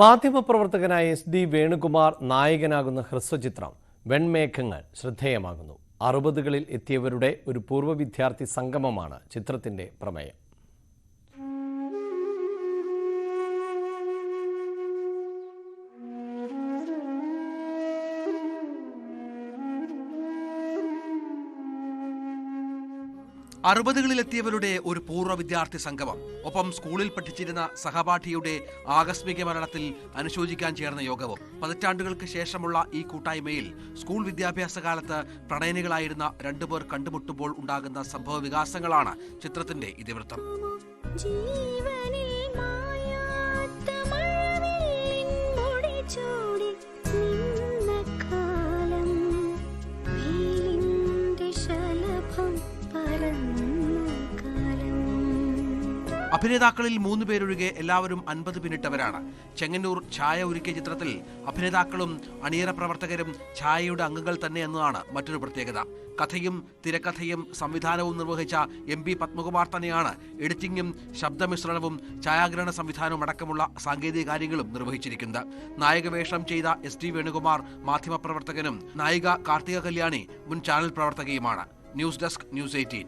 മാധ്യമപ്രവർത്തകനായ S D Venukumar നായകനാകുന്ന ഹ്രസ്വചിത്രം വെൺമേഘങ്ങൾ ശ്രദ്ധേയമാകുന്നു. അറുപതുകളിൽ എത്തിയവരുടെ ഒരു പൂർവ വിദ്യാർത്ഥി സംഗമമാണ് ചിത്രത്തിന്റെ പ്രമേയം. അറുപതുകളിലെത്തിയവരുടെ ഒരു പൂർവ വിദ്യാർത്ഥി സംഗമം. ഒപ്പം സ്കൂളിൽ പഠിച്ചിരുന്ന സഹപാഠിയുടെ ആകസ്മിക മരണത്തിൽ അനുശോചിക്കാൻ ചേർന്ന യോഗവും പതിറ്റാണ്ടുകൾക്ക് ശേഷമുള്ള ഈ കൂട്ടായ്മയിൽ സ്കൂൾ വിദ്യാഭ്യാസ കാലത്ത് പ്രണയനികളായിരുന്ന രണ്ടുപേർ കണ്ടുമുട്ടുമ്പോൾ ഉണ്ടാകുന്ന സംഭവ വികാസങ്ങളാണ് ചിത്രത്തിന്റെ ഇതിവൃത്തം. ജീവനിൽ അഭിനേതാക്കളിൽ മൂന്ന് പേരൊഴികെ എല്ലാവരും അൻപത് പിന്നിട്ടവരാണ്. ചെങ്ങന്നൂർ ഛായ ഒരുക്കിയ ചിത്രത്തിൽ അഭിനേതാക്കളും അണിയറ പ്രവർത്തകരും ഛായയുടെ അംഗങ്ങൾ തന്നെ എന്നതാണ് മറ്റൊരു പ്രത്യേകത. കഥയും തിരക്കഥയും സംവിധാനവും നിർവഹിച്ച എം പി പത്മകുമാർ തന്നെയാണ് എഡിറ്റിംഗും ശബ്ദമിശ്രണവും ഛായാഗ്രഹണ സംവിധാനവും അടക്കമുള്ള സാങ്കേതിക കാര്യങ്ങളും നിർവഹിച്ചിരിക്കുന്നത്. നായകവേഷം ചെയ്ത എസ് ടി വേണുകുമാർ മാധ്യമപ്രവർത്തകനും നായിക കാർത്തിക കല്യാണി മുൻ channel പ്രവർത്തകയുമാണ്. News desk news eighteen.